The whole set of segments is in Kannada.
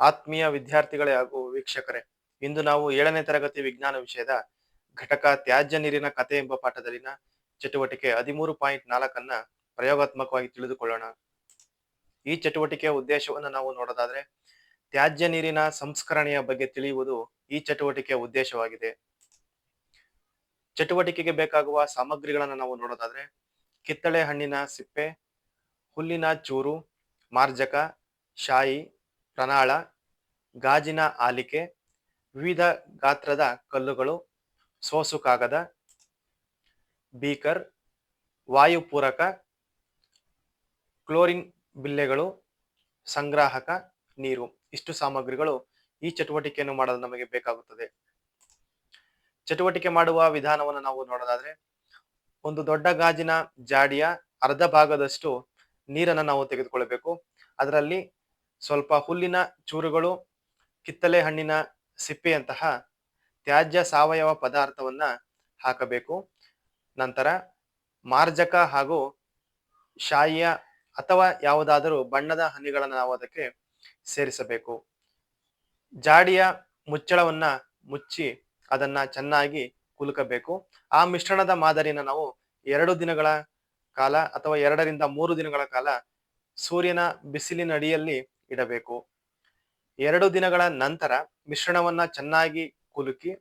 ಆತ್ಮೀಯ ವಿದ್ಯಾರ್ಥಿಗಳೇ ಹಾಗೂ ವೀಕ್ಷಕರೇ, ಇಂದು ನಾವು ಏಳನೇ ತರಗತಿ ವಿಜ್ಞಾನ ವಿಷಯದ ಘಟಕ ತ್ಯಾಜ್ಯ ನೀರಿನ ಕಥೆ ಎಂಬ ಪಾಠದಲ್ಲಿನ ಚಟುವಟಿಕೆ ಹದಿಮೂರು ಪಾಯಿಂಟ್ ನಾಲ್ಕನ್ನ ಪ್ರಯೋಗಾತ್ಮಕವಾಗಿ ತಿಳಿದುಕೊಳ್ಳೋಣ. ಈ ಚಟುವಟಿಕೆಯ ಉದ್ದೇಶವನ್ನು ನಾವು ನೋಡೋದಾದ್ರೆ, ತ್ಯಾಜ್ಯ ನೀರಿನ ಸಂಸ್ಕರಣೆಯ ಬಗ್ಗೆ ತಿಳಿಯುವುದು ಈ ಚಟುವಟಿಕೆಯ ಉದ್ದೇಶವಾಗಿದೆ. ಚಟುವಟಿಕೆಗೆ ಬೇಕಾಗುವ ಸಾಮಗ್ರಿಗಳನ್ನು ನಾವು ನೋಡೋದಾದ್ರೆ, ಕಿತ್ತಳೆ ಹಣ್ಣಿನ ಸಿಪ್ಪೆ, ಹುಲ್ಲಿನ ಚೂರು, ಮಾರ್ಜಕ, ಶಾಯಿ ಪ್ರಣಾಳ ಗಾಜಿನ ಆಲಿಕೆ, ವಿವಿಧ ಗಾತ್ರದ ಕಲ್ಲುಗಳು, ಸೋಸು ಕಾಗದ, ಬೀಕರ್ ವಾಯುಪೂರಕ ಕ್ಲೋರಿನ್ ಬಿಲ್ಲೆಗಳು, ಸಂಗ್ರಾಹಕ, ನೀರು. ಇಷ್ಟು ಸಾಮಗ್ರಿಗಳು ಈ ಚಟುವಟಿಕೆಯನ್ನು ಮಾಡಲು ನಮಗೆ ಬೇಕಾಗುತ್ತದೆ. ಚಟುವಟಿಕೆ ಮಾಡುವ ವಿಧಾನವನ್ನು ನಾವು ನೋಡೋದಾದ್ರೆ, ಒಂದು ದೊಡ್ಡ ಗಾಜಿನ ಜಾಡಿಯ ಅರ್ಧ ಭಾಗದಷ್ಟು ನೀರನ್ನು ನಾವು ತೆಗೆದುಕೊಳ್ಳಬೇಕು. ಅದರಲ್ಲಿ ಸ್ವಲ್ಪ ಹುಲ್ಲಿನ ಚೂರುಗಳು, ಕಿತ್ತಲೆ ಹಣ್ಣಿನ ಸಿಪ್ಪೆಯಂತಹ ತ್ಯಾಜ್ಯ ಸಾವಯವ ಪದಾರ್ಥವನ್ನ ಹಾಕಬೇಕು. ನಂತರ ಮಾರ್ಜಕ ಹಾಗೂ ಶಾಯಿಯ ಅಥವಾ ಯಾವುದಾದರೂ ಬಣ್ಣದ ಹನಿಗಳನ್ನು ನಾವು ಅದಕ್ಕೆ ಸೇರಿಸಬೇಕು. ಜಾಡಿಯ ಮುಚ್ಚಳವನ್ನ ಮುಚ್ಚಿ ಅದನ್ನ ಚೆನ್ನಾಗಿ ಕುಲುಕಬೇಕು. ಆ ಮಿಶ್ರಣದ ಮಾದರಿನ ನಾವು ಎರಡು ದಿನಗಳ ಕಾಲ ಅಥವಾ ಎರಡರಿಂದ ಮೂರು ದಿನಗಳ ಕಾಲ ಸೂರ್ಯನ ಬಿಸಿಲಿನ ಅಡಿಯಲ್ಲಿ ಇಡಬೇಕು. ಎರಡು ದಿನಗಳ ನಂತರ ಮಿಶ್ರಣವನ್ನ ಚೆನ್ನಾಗಿ ಕುಲುಕಿ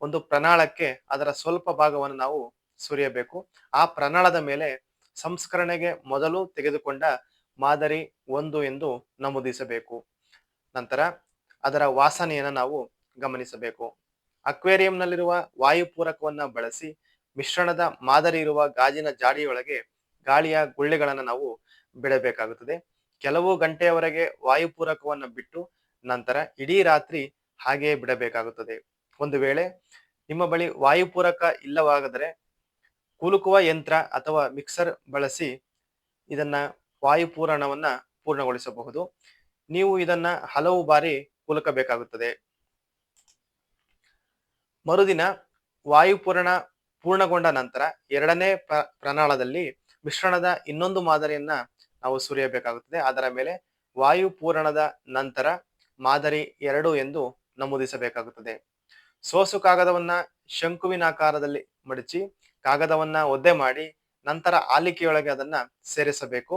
ಒಂದು ಪ್ರಣಾಳಕ್ಕೆ ಅದರ ಸ್ವಲ್ಪ ಭಾಗವನ್ನು ನಾವು ಸುರಿಯಬೇಕು. ಆ ಪ್ರಣಾಳದ ಮೇಲೆ ಸಂಸ್ಕರಣೆಗೆ ಮೊದಲು ತೆಗೆದುಕೊಂಡ ಮಾದರಿ ಒಂದು ಎಂದು ನಮೂದಿಸಬೇಕು. ನಂತರ ಅದರ ವಾಸನೆಯನ್ನು ನಾವು ಗಮನಿಸಬೇಕು. ಅಕ್ವೇರಿಯಂನಲ್ಲಿರುವ ವಾಯುಪೂರಕವನ್ನು ಬಳಸಿ ಮಿಶ್ರಣದ ಮಾದರಿ ಇರುವ ಗಾಜಿನ ಜಾಡಿಯೊಳಗೆ ಗಾಳಿಯ ಗುಳ್ಳೆಗಳನ್ನು ನಾವು ಬಿಡಬೇಕಾಗುತ್ತದೆ. ಕೆಲವು ಗಂಟೆಯವರೆಗೆ ವಾಯುಪೂರಕವನ್ನು ಬಿಟ್ಟು ನಂತರ ಇಡೀ ರಾತ್ರಿ ಹಾಗೆಯೇ ಬಿಡಬೇಕಾಗುತ್ತದೆ. ಒಂದು ವೇಳೆ ನಿಮ್ಮ ಬಳಿ ವಾಯುಪೂರಕ ಇಲ್ಲವಾಗದರೆ ಕುಲುಕುವ ಯಂತ್ರ ಅಥವಾ ಮಿಕ್ಸರ್ ಬಳಸಿ ಇದನ್ನ ವಾಯುಪೂರಣವನ್ನ ಪೂರ್ಣಗೊಳಿಸಬಹುದು. ನೀವು ಇದನ್ನ ಹಲವು ಬಾರಿ ಕುಲುಕಬೇಕಾಗುತ್ತದೆ. ಮರುದಿನ ವಾಯುಪೂರಣ ಪೂರ್ಣಗೊಂಡ ನಂತರ ಎರಡನೇ ಪ್ರ, ಪ್ರಣಾಳದಲ್ಲಿ ಮಿಶ್ರಣದ ಇನ್ನೊಂದು ಮಾದರಿಯನ್ನ ನಾವು ಸುರಿಯಬೇಕಾಗುತ್ತದೆ ಅದರ ಮೇಲೆ ವಾಯು ಪೂರಣದ ನಂತರ ಮಾದರಿ ಎರಡು ಎಂದು ನಮೂದಿಸಬೇಕಾಗುತ್ತದೆ. ಸೋಸು ಕಾಗದವನ್ನ ಶಂಕುವಿನ ಆಕಾರದಲ್ಲಿ ಮಡಚಿ, ಕಾಗದವನ್ನ ಒದ್ದೆ ಮಾಡಿ, ನಂತರ ಆಲಿಕೆಯೊಳಗೆ ಅದನ್ನ ಸೇರಿಸಬೇಕು.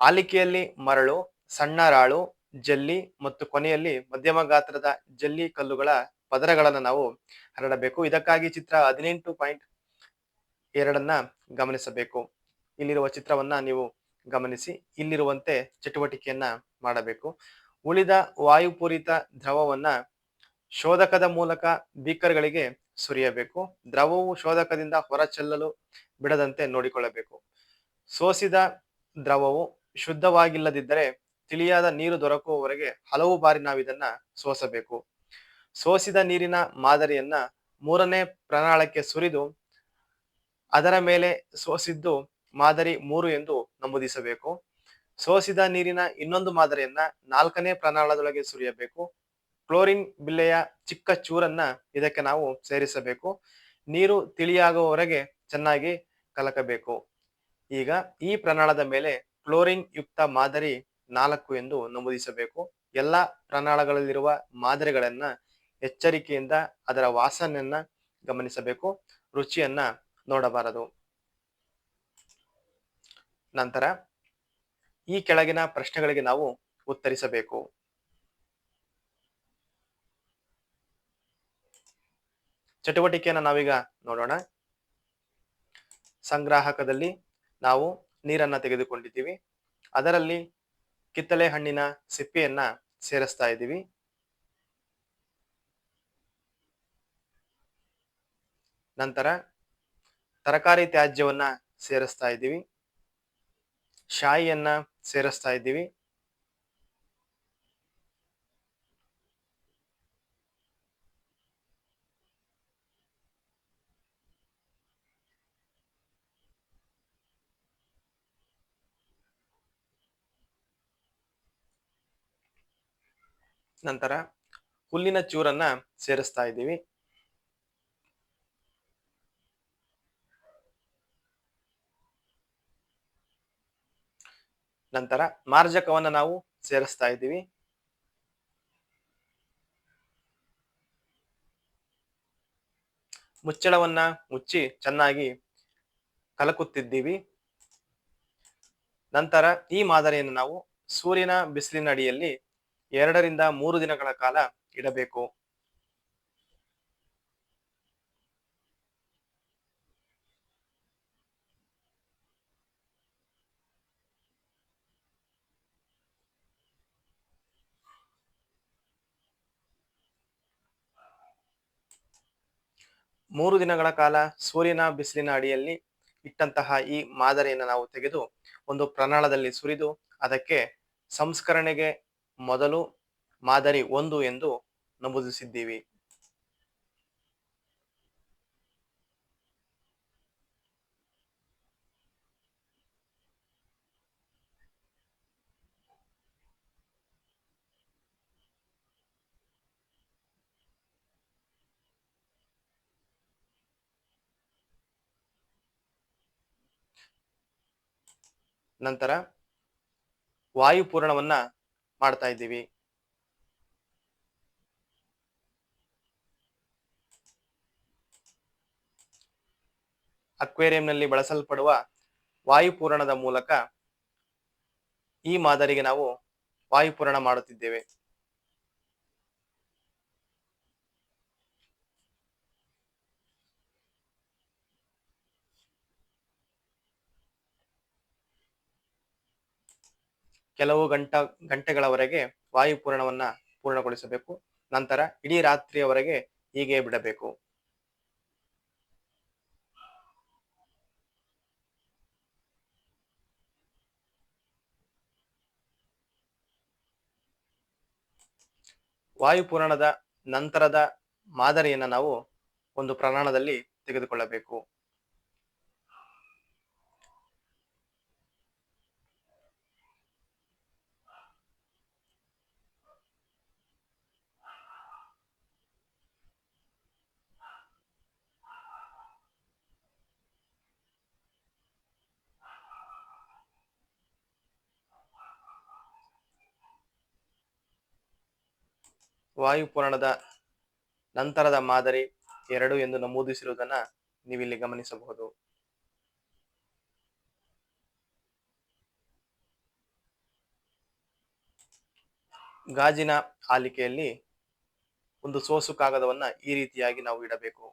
ಆಲಿಕೆಯಲ್ಲಿ ಮರಳು, ಸಣ್ಣ ರಾಳು, ಜಲ್ಲಿ ಮತ್ತು ಕೊನೆಯಲ್ಲಿ ಮಧ್ಯಮ ಗಾತ್ರದ ಜಲ್ಲಿ ಕಲ್ಲುಗಳ ಪದರಗಳನ್ನು ನಾವು ಹರಡಬೇಕು. ಇದಕ್ಕಾಗಿ ಚಿತ್ರ ಹದಿನೆಂಟು ಪಾಯಿಂಟ್ ಎರಡನ್ನ ಗಮನಿಸಬೇಕು. ಇಲ್ಲಿರುವ ಚಿತ್ರವನ್ನ ನೀವು ಗಮನಿಸಿ ಇಲ್ಲಿರುವಂತೆ ಚಟುವಟಿಕೆಯನ್ನ ಮಾಡಬೇಕು. ಉಳಿದ ವಾಯುಪೂರಿತ ದ್ರವವನ್ನ ಶೋಧಕದ ಮೂಲಕ ಬೀಕರ್ಗಳಿಗೆ ಸುರಿಯಬೇಕು. ದ್ರವವು ಶೋಧಕದಿಂದ ಹೊರಚೆಲ್ಲಲು ಬಿಡದಂತೆ ನೋಡಿಕೊಳ್ಳಬೇಕು. ಸೋಸಿದ ದ್ರವವು ಶುದ್ಧವಾಗಿಲ್ಲದಿದ್ದರೆ ತಿಳಿಯಾದ ನೀರು ದೊರಕುವವರೆಗೆ ಹಲವು ಬಾರಿ ನಾವು ಇದನ್ನ ಸೋಸಬೇಕು. ಸೋಸಿದ ನೀರಿನ ಮಾದರಿಯನ್ನ ಮೂರನೇ ಪ್ರಣಾಳಕ್ಕೆ ಸುರಿದು ಅದರ ಮೇಲೆ ಸೋಸಿದ್ದು ಮಾದರಿ ಮೂರು ಎಂದು ನಮೂದಿಸಬೇಕು. ಸೋಸಿದ ನೀರಿನ ಇನ್ನೊಂದು ಮಾದರಿಯನ್ನ ನಾಲ್ಕನೇ ಪ್ರಣಾಳದೊಳಗೆ ಸುರಿಯಬೇಕು. ಕ್ಲೋರಿನ್ ಬಿಲ್ಲೆಯ ಚಿಕ್ಕ ಚೂರನ್ನ ಇದಕ್ಕೆ ನಾವು ಸೇರಿಸಬೇಕು. ನೀರು ತಿಳಿಯಾಗುವವರೆಗೆ ಚೆನ್ನಾಗಿ ಕಲಕಬೇಕು. ಈಗ ಈ ಪ್ರಣಾಳದ ಮೇಲೆ ಕ್ಲೋರಿನ್ ಯುಕ್ತ ಮಾದರಿ ನಾಲ್ಕು ಎಂದು ನಮೂದಿಸಬೇಕು. ಎಲ್ಲ ಪ್ರಣಾಳಗಳಲ್ಲಿರುವ ಮಾದರಿಗಳನ್ನ ಎಚ್ಚರಿಕೆಯಿಂದ ಅದರ ವಾಸನೆಯನ್ನ ಗಮನಿಸಬೇಕು. ರುಚಿಯನ್ನ ನೋಡಬಾರದು. ನಂತರ ಈ ಕೆಳಗಿನ ಪ್ರಶ್ನೆಗಳಿಗೆ ನಾವು ಉತ್ತರಿಸಬೇಕು. ಚಟುವಟಿಕೆಯನ್ನು ನಾವೀಗ ನೋಡೋಣ. ಸಂಗ್ರಾಹಕದಲ್ಲಿ ನಾವು ನೀರನ್ನ ತೆಗೆದುಕೊಂಡಿದ್ದೀವಿ. ಅದರಲ್ಲಿ ಕಿತ್ತಳೆ ಹಣ್ಣಿನ ಸಿಪ್ಪೆಯನ್ನ ಸೇರಿಸ್ತಾ ಇದ್ದೀವಿ. ನಂತರ ತರಕಾರಿ ತ್ಯಾಜ್ಯವನ್ನ ಸೇರಿಸ್ತಾ ಇದ್ದೀವಿ. ಶಾಯಿಯನ್ನ ಸೇರಿಸ್ತಾ ಇದ್ದೀವಿ. ನಂತರ ಹುಲ್ಲಿನ ಚೂರನ್ನ ಸೇರಿಸ್ತಾ ಇದ್ದೀವಿ. ನಂತರ ಮಾರ್ಜಕವನ್ನು ನಾವು ಸೇರಿಸ್ತಾ ಇದ್ದೀವಿ. ಮುಚ್ಚಳವನ್ನ ಮುಚ್ಚಿ ಚೆನ್ನಾಗಿ ಕಲಕುತ್ತಿದ್ದೀವಿ. ನಂತರ ಈ ಮಾದರಿಯನ್ನು ನಾವು ಸೂರ್ಯನ ಬಿಸಿಲಿನ ಅಡಿಯಲ್ಲಿ ಎರಡರಿಂದ ಮೂರು ದಿನಗಳ ಕಾಲ ಇಡಬೇಕು. ಮೂರು ದಿನಗಳ ಕಾಲ ಸೂರ್ಯನ ಬಿಸಿಲಿನ ಅಡಿಯಲ್ಲಿ ಇಟ್ಟಂತಹ ಈ ಮಾದರಿಯನ್ನು ನಾವು ತೆಗೆದು ಒಂದು ಪ್ರಣಾಳದಲ್ಲಿ ಸುರಿದು ಅದಕ್ಕೆ ಸಂಸ್ಕರಣೆಗೆ ಮೊದಲು ಮಾದರಿ ಒಂದು ಎಂದು ನಮೂದಿಸಿದ್ದೀವಿ. ನಂತರ ವಾಯುಪೂರಣವನ್ನ ಮಾಡ್ತಾ ಇದ್ದೀವಿ. ಅಕ್ವೇರಿಯಂನಲ್ಲಿ ಬಳಸಲ್ಪಡುವ ವಾಯುಪೂರಣದ ಮೂಲಕ ಈ ಮಾದರಿಗೆ ನಾವು ವಾಯುಪೂರಣ ಮಾಡುತ್ತಿದ್ದೇವೆ. ಕೆಲವು ಗಂಟ, ಗಂಟೆಗಳವರೆಗೆ ವಾಯುಪೂರಣವನ್ನ ಪೂರ್ಣಗೊಳಿಸಬೇಕು. ನಂತರ ಇಡೀ ರಾತ್ರಿಯವರೆಗೆ ಹೀಗೆ ಬಿಡಬೇಕು. ವಾಯುಪೂರಣದ ನಂತರದ ಮಾದರಿಯನ್ನ ನಾವು ಒಂದು ಪ್ರಮಾಣದಲ್ಲಿ ತೆಗೆದುಕೊಳ್ಳಬೇಕು. ವಾಯುಪೂರಣದ ನಂತರದ ಮಾದರಿ ಎರಡು ಎಂದು ನಮೂದಿಸಿರುವುದನ್ನ ನೀವಿಲ್ಲಿ ಗಮನಿಸಬಹುದು. ಗಾಜಿನ ಆಲಿಕೆಯಲ್ಲಿ ಒಂದು ಸೋಸು ಕಾಗದವನ್ನು ಈ ರೀತಿಯಾಗಿ ನಾವು ಇಡಬೇಕು.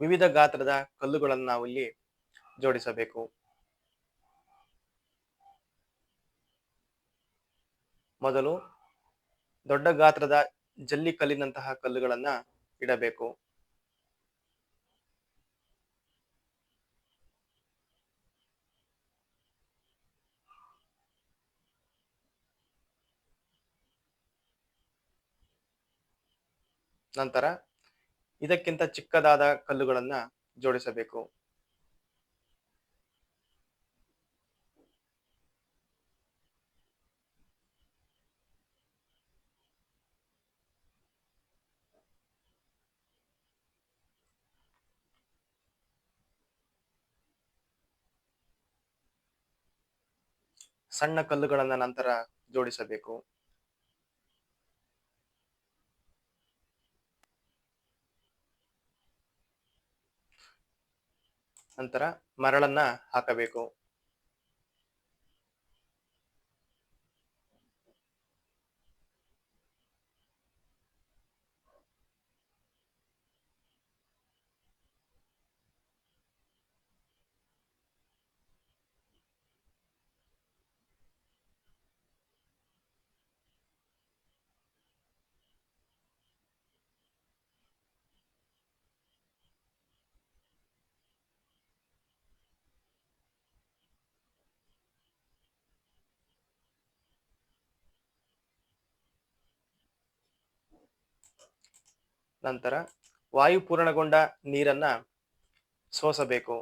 ವಿವಿಧ ಗಾತ್ರದ ಕಲ್ಲುಗಳನ್ನು ನಾವು ಇಲ್ಲಿ ಜೋಡಿಸಬೇಕು. ಮೊದಲು ದೊಡ್ಡ ಗಾತ್ರದ ಜಲ್ಲಿ ಕಲ್ಲಿನಂತಹ ಕಲ್ಲುಗಳನ್ನ ಇಡಬೇಕು. ನಂತರ ಇದಕ್ಕಿಂತ ಚಿಕ್ಕದಾದ ಕಲ್ಲುಗಳನ್ನ ಜೋಡಿಸಬೇಕು. ಸಣ್ಣ ಕಲ್ಲುಗಳನ್ನ ನಂತರ ಜೋಡಿಸಬೇಕು. ನಂತರ ಮರಳನ್ನ ಹಾಕಬೇಕು. ನಂತರ ವಾಯು ಪೂರ್ಣಗೊಂಡ ನೀರನ್ನ ಸೋಸಬೇಕು.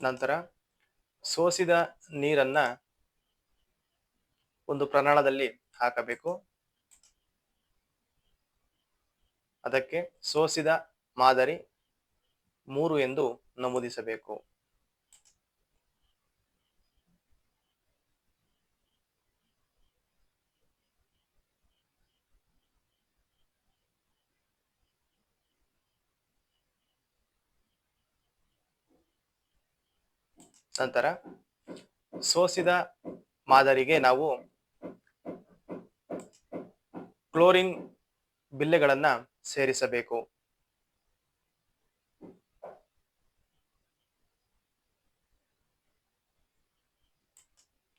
ನಂತರ ಸೋಸಿದ ನೀರನ್ನ ಒಂದು ಪ್ರಮಾಣದಲ್ಲಿ ಹಾಕಬೇಕು. ಅದಕ್ಕೆ ಸೋಸಿದ ಮಾದರಿ ಮೂರು ಎಂದು ನಮೂದಿಸಬೇಕು. ನಂತರ ಸೋಸಿದ ಮಾದರಿಗೆ ನಾವು ಕ್ಲೋರಿನ್ ಬಿಲ್ಲೆಗಳನ್ನ ಸೇರಿಸಬೇಕು.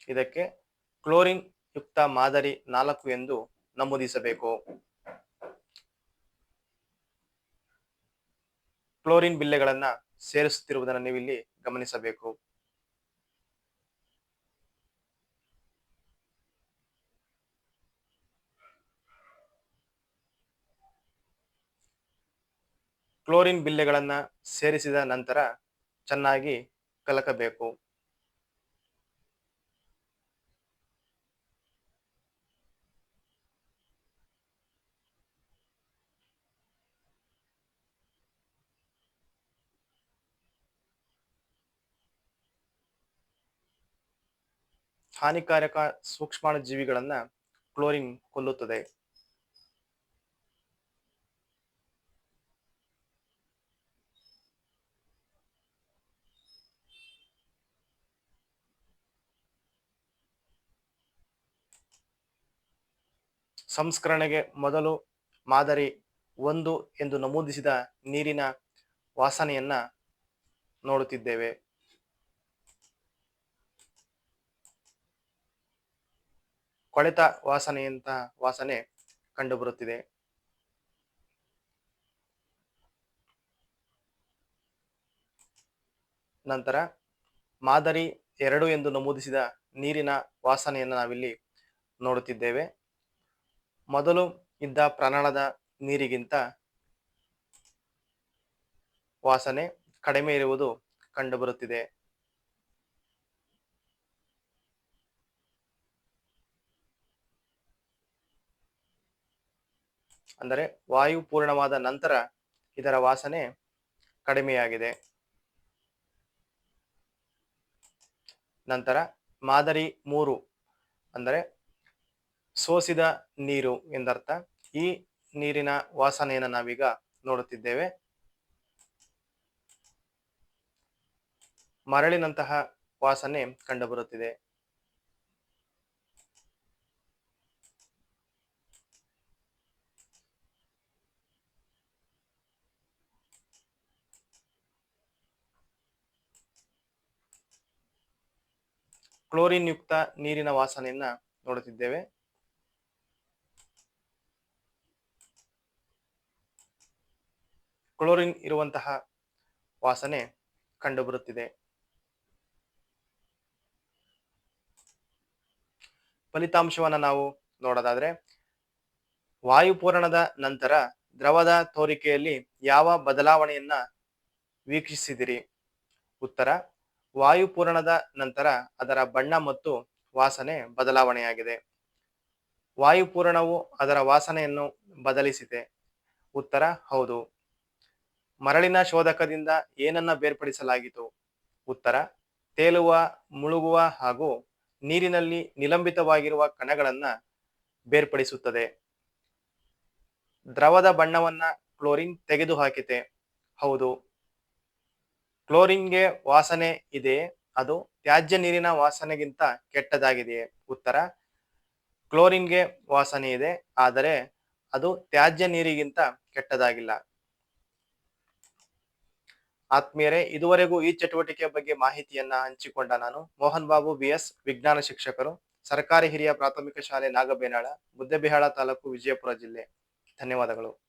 ಇದಕ್ಕೆ ಕ್ಲೋರಿನ್ ಯುಕ್ತ ಮಾದರಿ ನಾಲ್ಕು ಎಂದು ನಮೂದಿಸಬೇಕು. ಕ್ಲೋರಿನ್ ಬಿಲ್ಲೆಗಳನ್ನ ಸೇರಿಸುತ್ತಿರುವುದನ್ನು ನೀವಿಲ್ಲಿ ಗಮನಿಸಬೇಕು. ಕ್ಲೋರಿನ್ ಬಿಲ್ಲೆಗಳನ್ನು ಸೇರಿಸಿದ ನಂತರ ಚೆನ್ನಾಗಿ ಕಲಕಬೇಕು. ಹಾನಿಕಾರಕ ಸೂಕ್ಷ್ಮಾಣು ಜೀವಿಗಳನ್ನು ಕ್ಲೋರಿನ್ ಕೊಲ್ಲುತ್ತದೆ. ಸಂಸ್ಕರಣೆಗೆ ಮೊದಲು ಮಾದರಿ ಒಂದು ಎಂದು ನಮೂದಿಸಿದ ನೀರಿನ ವಾಸನೆಯನ್ನ ನೋಡುತ್ತಿದ್ದೇವೆ. ಕೊಳೆತ ವಾಸನೆಯಂತ ವಾಸನೆ ಕಂಡುಬರುತ್ತಿದೆ. ನಂತರ ಮಾದರಿ ಎರಡು ಎಂದು ನಮೂದಿಸಿದ ನೀರಿನ ವಾಸನೆಯನ್ನು ನಾವಿಲ್ಲಿ ನೋಡುತ್ತಿದ್ದೇವೆ. ಮೊದಲು ಇದ್ದ ಪ್ರಮಾಣದ ನೀರಿಗಿಂತ ವಾಸನೆ ಕಡಿಮೆ ಇರುವುದು ಕಂಡುಬರುತ್ತಿದೆ. ಅಂದರೆ ವಾಯು ಪೂರ್ಣವಾದ ನಂತರ ಇದರ ವಾಸನೆ ಕಡಿಮೆಯಾಗಿದೆ. ನಂತರ ಮಾದರಿ ಮೂರು ಅಂದರೆ ಸೋಸಿದ ನೀರು ಎಂದರ್ಥ. ಈ ನೀರಿನ ವಾಸನೆಯನ್ನು ನಾವೀಗ ನೋಡುತ್ತಿದ್ದೇವೆ. ಮರಳಿನಂತಹ ವಾಸನೆ ಕಂಡುಬರುತ್ತಿದೆ. ಕ್ಲೋರಿನ್ ಯುಕ್ತ ನೀರಿನ ವಾಸನೆಯನ್ನ ನೋಡುತ್ತಿದ್ದೇವೆ. ಕ್ಲೋರಿನ್ ಇರುವಂತಹ ವಾಸನೆ ಕಂಡುಬರುತ್ತಿದೆ. ಫಲಿತಾಂಶವನ್ನು ನಾವು ನೋಡೋದಾದ್ರೆ, ವಾಯುಪೂರಣದ ನಂತರ ದ್ರವದ ತೋರಿಕೆಯಲ್ಲಿ ಯಾವ ಬದಲಾವಣೆಯನ್ನ ವೀಕ್ಷಿಸಿದಿರಿ? ಉತ್ತರ, ವಾಯುಪೂರಣದ ನಂತರ ಅದರ ಬಣ್ಣ ಮತ್ತು ವಾಸನೆ ಬದಲಾವಣೆಯಾಗಿದೆ. ವಾಯುಪೂರಣವು ಅದರ ವಾಸನೆಯನ್ನು ಬದಲಿಸಿದೆ. ಉತ್ತರ, ಹೌದು. ಮರಳಿನ ಶೋಧಕದಿಂದ ಏನನ್ನ ಬೇರ್ಪಡಿಸಲಾಗಿತು ಉತ್ತರ, ತೇಲುವ, ಮುಳುಗುವ ಹಾಗೂ ನೀರಿನಲ್ಲಿ ನಿಲಂಬಿತವಾಗಿರುವ ಕಣಗಳನ್ನ ಬೇರ್ಪಡಿಸುತ್ತದೆ. ದ್ರವದ ಬಣ್ಣವನ್ನ ಕ್ಲೋರಿನ್ ತೆಗೆದುಹಾಕಿತೆ. ಹೌದು. ಕ್ಲೋರಿನ್ಗೆ ವಾಸನೆ ಇದೆ. ಅದು ತ್ಯಾಜ್ಯ ನೀರಿನ ವಾಸನೆಗಿಂತ ಕೆಟ್ಟದಾಗಿದೆಯೇ ಉತ್ತರ, ಕ್ಲೋರಿನ್ಗೆ ವಾಸನೆ ಇದೆ. ಆದರೆ ಅದು ತ್ಯಾಜ್ಯ ನೀರಿಗಿಂತ ಕೆಟ್ಟದಾಗಿಲ್ಲ. ಆತ್ಮೀಯರೇ, ಇದುವರೆಗೂ ಈ ಚಟುವಟಿಕೆಯ ಬಗ್ಗೆ ಮಾಹಿತಿಯನ್ನ ಹಂಚಿಕೊಂಡ ನಾನು ಮೋಹನ್ ಬಾಬು ಬಿ ಎಸ್ ವಿಜ್ಞಾನ ಶಿಕ್ಷಕರು, ಸರ್ಕಾರಿ ಹಿರಿಯ ಪ್ರಾಥಮಿಕ ಶಾಲೆ ನಾಗಬೇನಾಳ, ಮುದ್ದೆಬಿಹಾಳ ತಾಲೂಕು ವಿಜಯಪುರ ಜಿಲ್ಲೆ. ಧನ್ಯವಾದಗಳು.